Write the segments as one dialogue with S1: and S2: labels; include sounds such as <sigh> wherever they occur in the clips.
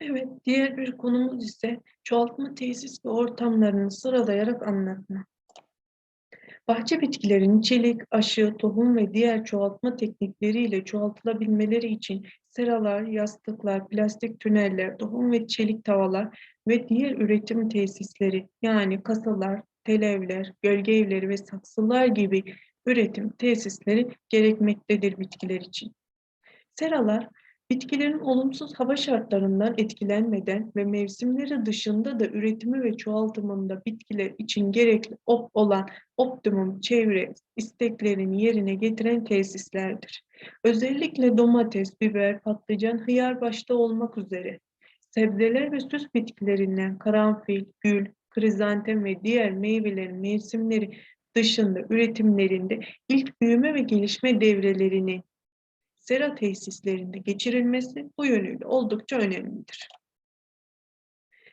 S1: Evet, diğer bir konumuz ise çoğaltma tesis ve ortamlarını sıralayarak anlatma. Bahçe bitkilerinin çelik, aşı, tohum ve diğer çoğaltma teknikleriyle çoğaltılabilmeleri için seralar, yastıklar, plastik tüneller, tohum ve çelik tavalar ve diğer üretim tesisleri yani kasalar, televler, gölge evleri ve saksılar gibi üretim tesisleri gerekmektedir bitkiler için. Seralar, bitkilerin olumsuz hava şartlarından etkilenmeden ve mevsimleri dışında da üretimi ve çoğaltımında bitkiler için gerekli op olan optimum çevre isteklerini yerine getiren tesislerdir. Özellikle domates, biber, patlıcan, hıyar başta olmak üzere sebzeler ve süs bitkilerinden karanfil, gül, krizantem ve diğer meyvelerin mevsimleri dışında üretimlerinde ilk büyüme ve gelişme devrelerini sera tesislerinde geçirilmesi bu yönüyle oldukça önemlidir.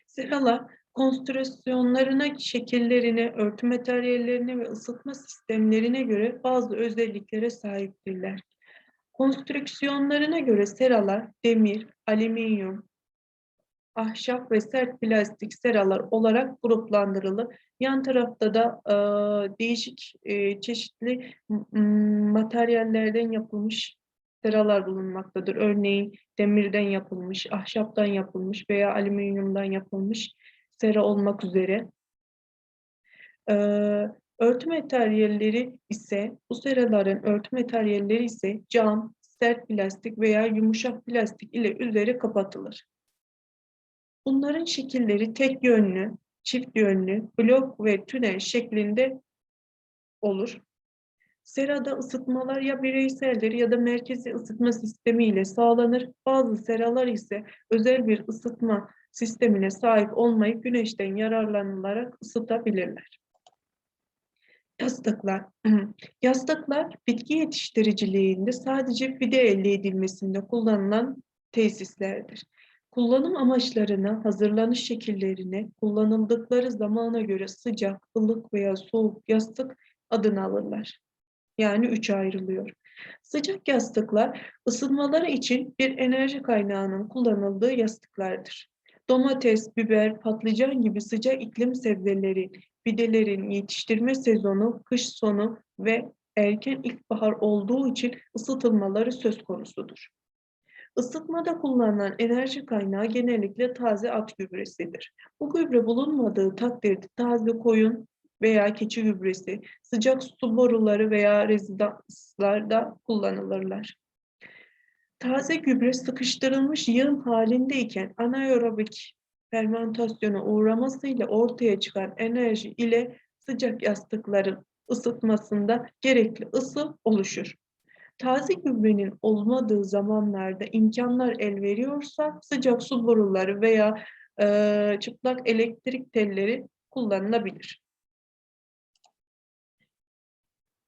S1: Seralar konstrüksiyonlarına, şekillerine, örtü materyallerine ve ısıtma sistemlerine göre bazı özelliklere sahiptirler. Konstrüksiyonlarına göre seralar demir, alüminyum, ahşap ve sert plastik seralar olarak gruplandırılır. Yan tarafta da e, değişik e, çeşitli materyallerden yapılmış seralar bulunmaktadır. Örneğin demirden yapılmış, ahşaptan yapılmış veya alüminyumdan yapılmış sera olmak üzere. Ee, örtü materyalleri ise, bu seraların örtü materyalleri ise cam, sert plastik veya yumuşak plastik ile üzeri kapatılır. Bunların şekilleri tek yönlü, çift yönlü, blok ve tünel şeklinde olur. Serada ısıtmalar ya bireyseldir ya da merkezi ısıtma sistemi ile sağlanır. Bazı seralar ise özel bir ısıtma sistemine sahip olmayıp güneşten yararlanılarak ısıtabilirler. Yastıklar. <clears throat> Yastıklar bitki yetiştiriciliğinde sadece fide elde edilmesinde kullanılan tesislerdir. Kullanım amaçlarına, hazırlanış şekillerine, kullanıldıkları zamana göre sıcak, ılık veya soğuk yastık adını alırlar yani üçe ayrılıyor. Sıcak yastıklar ısınmaları için bir enerji kaynağının kullanıldığı yastıklardır. Domates, biber, patlıcan gibi sıcak iklim sebzeleri, fidelerin yetiştirme sezonu kış sonu ve erken ilkbahar olduğu için ısıtılmaları söz konusudur. Isıtmada kullanılan enerji kaynağı genellikle taze at gübresidir. Bu gübre bulunmadığı takdirde taze koyun, veya keçi gübresi, sıcak su boruları veya rezidanslarda kullanılırlar. Taze gübre sıkıştırılmış yığın halindeyken anaerobik fermentasyona uğramasıyla ortaya çıkan enerji ile sıcak yastıkların ısıtmasında gerekli ısı oluşur. Taze gübrenin olmadığı zamanlarda imkanlar el veriyorsa sıcak su boruları veya e, çıplak elektrik telleri kullanılabilir.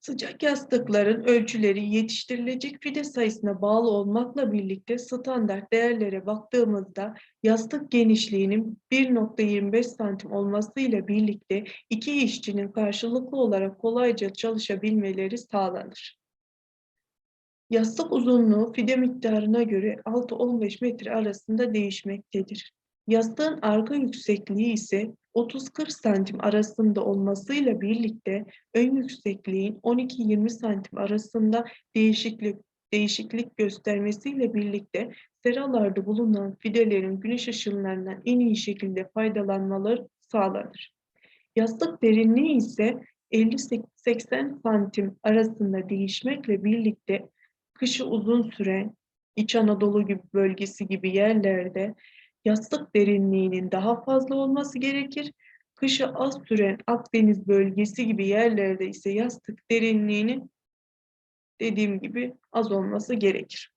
S1: Sıcak yastıkların ölçüleri yetiştirilecek fide sayısına bağlı olmakla birlikte standart değerlere baktığımızda yastık genişliğinin 1.25 santim olmasıyla birlikte iki işçinin karşılıklı olarak kolayca çalışabilmeleri sağlanır. Yastık uzunluğu fide miktarına göre 6-15 metre arasında değişmektedir. Yastığın arka yüksekliği ise 30-40 santim arasında olmasıyla birlikte ön yüksekliğin 12-20 santim arasında değişiklik değişiklik göstermesiyle birlikte seralarda bulunan fidelerin güneş ışınlarından en iyi şekilde faydalanmaları sağlanır. Yastık derinliği ise 50-80 santim arasında değişmekle birlikte kışı uzun süren İç Anadolu gibi bölgesi gibi yerlerde yastık derinliğinin daha fazla olması gerekir. Kışı az süren Akdeniz bölgesi gibi yerlerde ise yastık derinliğinin dediğim gibi az olması gerekir.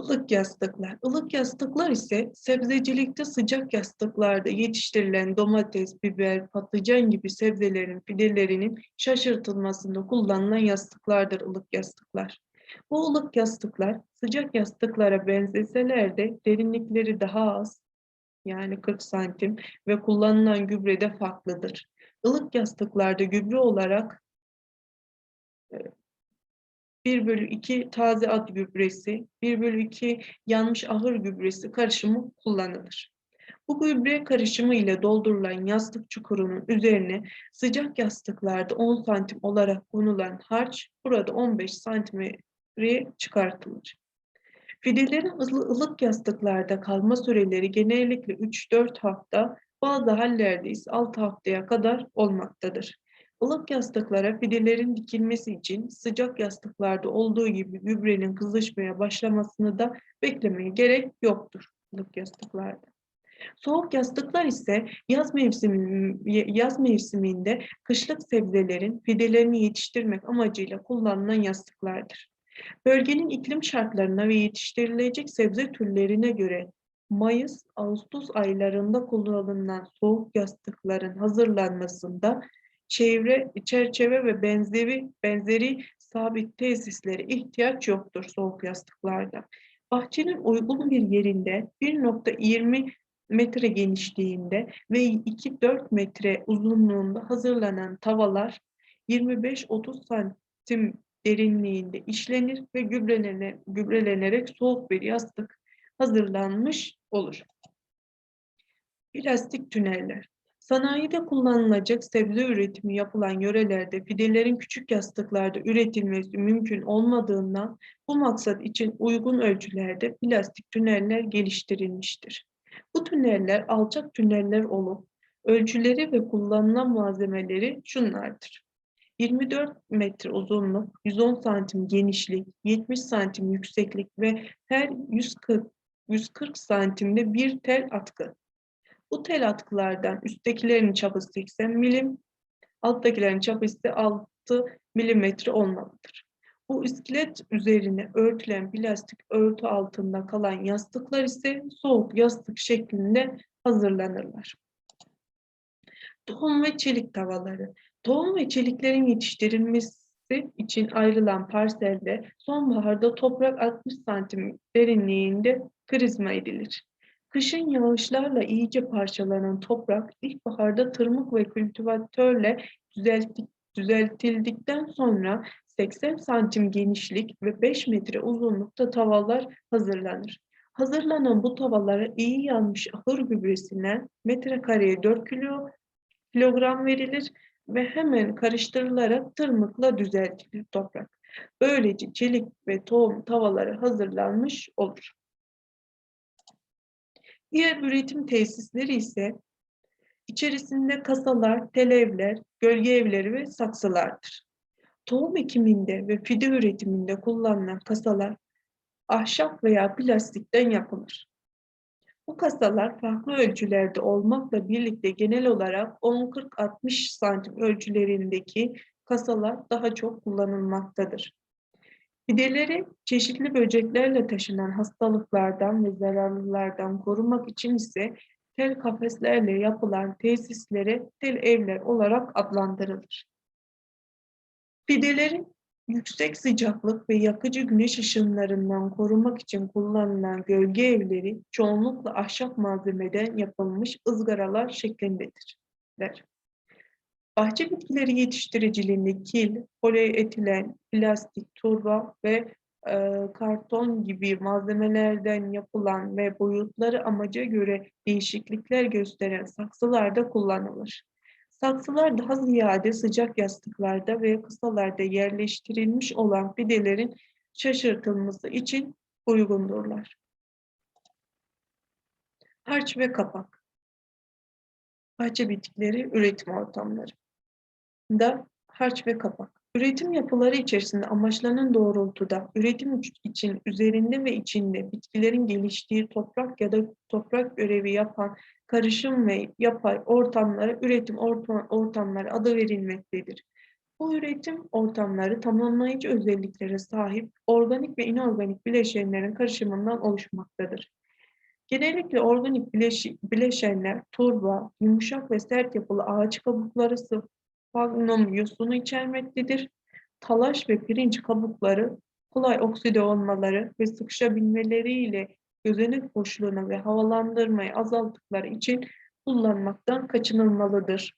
S1: Ilık yastıklar. Ilık yastıklar ise sebzecilikte sıcak yastıklarda yetiştirilen domates, biber, patlıcan gibi sebzelerin fidelerinin şaşırtılmasında kullanılan yastıklardır ılık yastıklar. Ilık yastıklar sıcak yastıklara benzeseler de derinlikleri daha az yani 40 santim ve kullanılan gübre de farklıdır. Ilık yastıklarda gübre olarak 1 bölü 2 taze at gübresi, 1 bölü 2 yanmış ahır gübresi karışımı kullanılır. Bu gübre karışımı ile doldurulan yastık çukurunun üzerine sıcak yastıklarda 10 santim olarak konulan harç burada 15 santimetreye çıkartılır. Fidelerin ılı- ılık yastıklarda kalma süreleri genellikle 3-4 hafta, bazı hallerde ise 6 haftaya kadar olmaktadır. Ilık yastıklara fidelerin dikilmesi için sıcak yastıklarda olduğu gibi gübrenin kızışmaya başlamasını da beklemeye gerek yoktur ılık yastıklarda. Soğuk yastıklar ise yaz mevsimi yaz mevsiminde kışlık sebzelerin fidelerini yetiştirmek amacıyla kullanılan yastıklardır. Bölgenin iklim şartlarına ve yetiştirilecek sebze türlerine göre Mayıs, Ağustos aylarında kullanılan soğuk yastıkların hazırlanmasında çevre, çerçeve ve benzeri benzeri sabit tesislere ihtiyaç yoktur soğuk yastıklarda. Bahçenin uygun bir yerinde 1.20 metre genişliğinde ve 2-4 metre uzunluğunda hazırlanan tavalar 25-30 santim derinliğinde işlenir ve gübrelenerek, soğuk bir yastık hazırlanmış olur. Plastik tüneller. Sanayide kullanılacak sebze üretimi yapılan yörelerde fidelerin küçük yastıklarda üretilmesi mümkün olmadığından bu maksat için uygun ölçülerde plastik tüneller geliştirilmiştir. Bu tüneller alçak tüneller olup ölçüleri ve kullanılan malzemeleri şunlardır. 24 metre uzunluk, 110 santim genişlik, 70 santim yükseklik ve her 140, 140 santimde bir tel atkı. Bu tel atkılardan üsttekilerin çapı 80 milim, alttakilerin çapı ise 6 milimetre olmalıdır. Bu iskelet üzerine örtülen plastik örtü altında kalan yastıklar ise soğuk yastık şeklinde hazırlanırlar. Tohum ve çelik tavaları. Tohum ve çeliklerin yetiştirilmesi için ayrılan parselde sonbaharda toprak 60 santim derinliğinde krizma edilir. Kışın yağışlarla iyice parçalanan toprak ilkbaharda tırmık ve kültivatörle düzeltildikten sonra 80 santim genişlik ve 5 metre uzunlukta tavalar hazırlanır. Hazırlanan bu tavalara iyi yanmış ahır gübresine metrekareye 4 kilo kilogram verilir ve hemen karıştırılarak tırmıkla düzeltilir toprak. Böylece çelik ve tohum tavaları hazırlanmış olur. Diğer üretim tesisleri ise içerisinde kasalar, televler, gölge evleri ve saksılardır. Tohum ekiminde ve fide üretiminde kullanılan kasalar ahşap veya plastikten yapılır. Bu kasalar farklı ölçülerde olmakla birlikte genel olarak 10-40-60 santim ölçülerindeki kasalar daha çok kullanılmaktadır. Fideleri çeşitli böceklerle taşınan hastalıklardan ve zararlılardan korumak için ise tel kafeslerle yapılan tesislere tel evler olarak adlandırılır. Fidelerin yüksek sıcaklık ve yakıcı güneş ışınlarından korumak için kullanılan gölge evleri çoğunlukla ahşap malzemeden yapılmış ızgaralar şeklindedir. Bahçe bitkileri yetiştiriciliğinde kil, polietilen, plastik, turba ve e, karton gibi malzemelerden yapılan ve boyutları amaca göre değişiklikler gösteren saksılar da kullanılır. Saksılar daha ziyade sıcak yastıklarda ve kısalarda yerleştirilmiş olan fidelerin şaşırtılması için uygundurlar. Harç ve kapak. Bahçe bitkileri üretim ortamları. Da harç ve kapak. Üretim yapıları içerisinde amaçlanan doğrultuda üretim için üzerinde ve içinde bitkilerin geliştiği toprak ya da toprak görevi yapan karışım ve yapay ortamlara üretim ortamları adı verilmektedir. Bu üretim ortamları tamamlayıcı özelliklere sahip organik ve inorganik bileşenlerin karışımından oluşmaktadır. Genellikle organik bileşenler turba, yumuşak ve sert yapılı ağaç kabukları, sphagnum yosunu içermektedir. Talaş ve pirinç kabukları kolay okside olmaları ve sıkışabilmeleriyle gözenek boşluğunu ve havalandırmayı azalttıkları için kullanmaktan kaçınılmalıdır.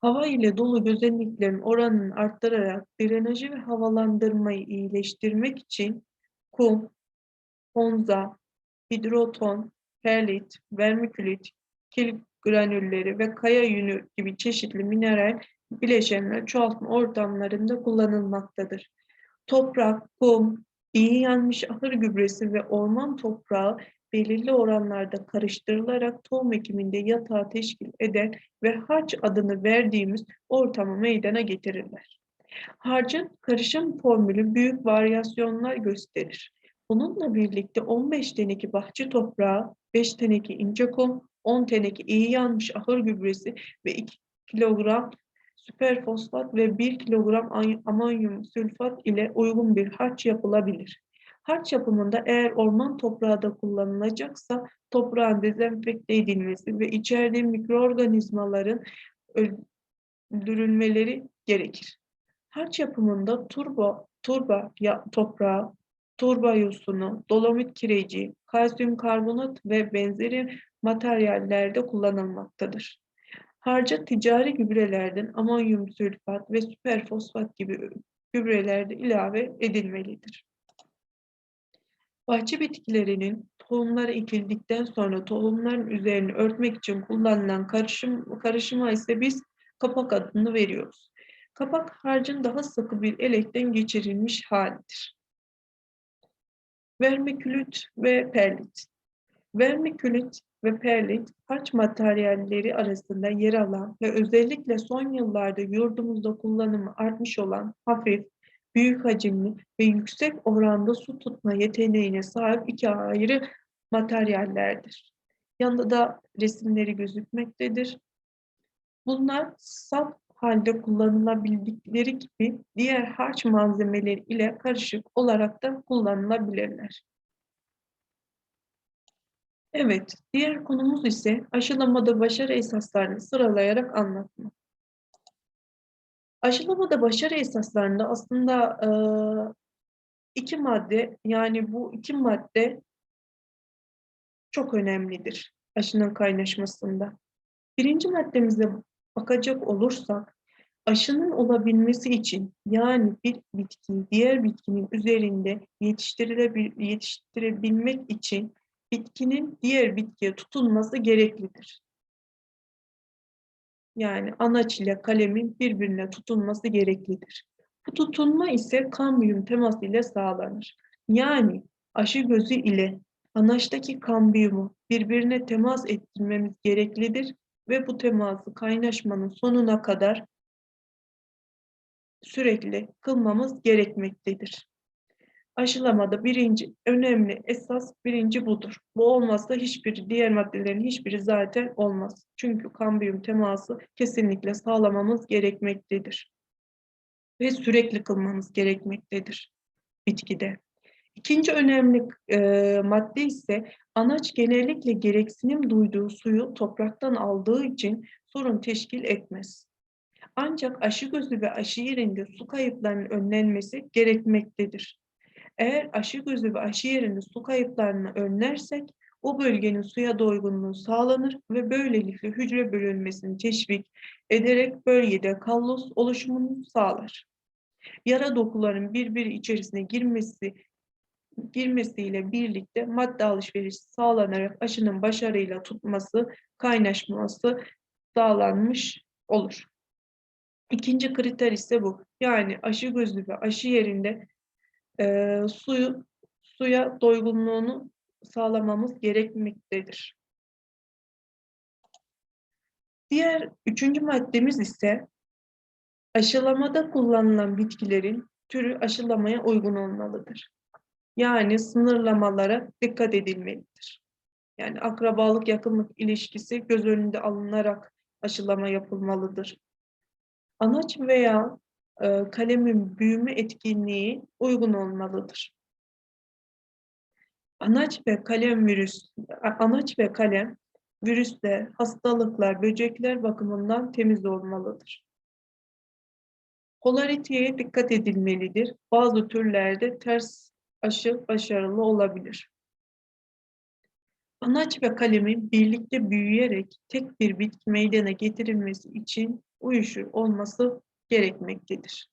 S1: Hava ile dolu gözeneklerin oranını arttırarak drenajı ve havalandırmayı iyileştirmek için kum, honza, hidroton, perlit, vermikülit, kil granülleri ve kaya yünü gibi çeşitli mineral bileşenler çoğaltma ortamlarında kullanılmaktadır. Toprak, kum, iyi yanmış ahır gübresi ve orman toprağı belirli oranlarda karıştırılarak tohum ekiminde yatağı teşkil eder ve harç adını verdiğimiz ortamı meydana getirirler. Harcın karışım formülü büyük varyasyonlar gösterir. Bununla birlikte 15 teneke bahçe toprağı, 5 teneke ince kum, 10 teneke iyi yanmış ahır gübresi ve 2 kilogram süperfosfat ve 1 kilogram amonyum sülfat ile uygun bir harç yapılabilir. Harç yapımında eğer orman toprağı da kullanılacaksa toprağın dezenfekte edilmesi ve içerdiği mikroorganizmaların öldürülmeleri gerekir. Harç yapımında turba, turba ya, toprağı, turba yosunu, dolomit kireci, kalsiyum karbonat ve benzeri materyallerde kullanılmaktadır. Harca ticari gübrelerden amonyum sülfat ve süperfosfat gibi gübrelerde ilave edilmelidir. Bahçe bitkilerinin tohumları ekildikten sonra tohumların üzerini örtmek için kullanılan karışım, karışıma ise biz kapak adını veriyoruz. Kapak harcın daha sıkı bir elekten geçirilmiş halidir. Vermikülit ve perlit. Vermikülit ve perlit harç materyalleri arasında yer alan ve özellikle son yıllarda yurdumuzda kullanımı artmış olan hafif, büyük hacimli ve yüksek oranda su tutma yeteneğine sahip iki ayrı materyallerdir. Yanında da resimleri gözükmektedir. Bunlar saf halde kullanılabildikleri gibi diğer harç malzemeleri ile karışık olarak da kullanılabilirler. Evet, diğer konumuz ise aşılamada başarı esaslarını sıralayarak anlatma. Aşılamada başarı esaslarında aslında e, iki madde, yani bu iki madde çok önemlidir aşının kaynaşmasında. Birinci maddemize bakacak olursak, aşının olabilmesi için yani bir bitkiyi diğer bitkinin üzerinde yetiştirebilmek için bitkinin diğer bitkiye tutunması gereklidir. Yani anaç ile kalemin birbirine tutunması gereklidir. Bu tutunma ise kambiyum teması ile sağlanır. Yani aşı gözü ile anaçtaki kambiyumu birbirine temas ettirmemiz gereklidir ve bu teması kaynaşmanın sonuna kadar sürekli kılmamız gerekmektedir. Aşılamada birinci önemli esas birinci budur. Bu olmazsa hiçbir diğer maddelerin hiçbiri zaten olmaz. Çünkü kambiyum teması kesinlikle sağlamamız gerekmektedir. Ve sürekli kılmamız gerekmektedir bitkide. İkinci önemli e, madde ise anaç genellikle gereksinim duyduğu suyu topraktan aldığı için sorun teşkil etmez. Ancak aşı gözü ve aşı yerinde su kayıplarının önlenmesi gerekmektedir. Eğer aşı gözü ve aşı yerinde su kayıplarını önlersek o bölgenin suya doygunluğu sağlanır ve böylelikle hücre bölünmesini teşvik ederek bölgede kallos oluşumunu sağlar. Yara dokuların birbiri içerisine girmesi girmesiyle birlikte madde alışverişi sağlanarak aşının başarıyla tutması, kaynaşması sağlanmış olur. İkinci kriter ise bu. Yani aşı gözü ve aşı yerinde e, suyu suya doygunluğunu sağlamamız gerekmektedir. Diğer üçüncü maddemiz ise aşılamada kullanılan bitkilerin türü aşılamaya uygun olmalıdır. Yani sınırlamalara dikkat edilmelidir. Yani akrabalık yakınlık ilişkisi göz önünde alınarak aşılama yapılmalıdır. Anaç veya kalemin büyüme etkinliği uygun olmalıdır. Anaç ve kalem virüs, anaç ve kalem virüsler, hastalıklar, böcekler bakımından temiz olmalıdır. Polariteye dikkat edilmelidir. Bazı türlerde ters aşı başarılı olabilir. Anaç ve kalemin birlikte büyüyerek tek bir bitki meydana getirilmesi için uyuşur olması gerekmektedir.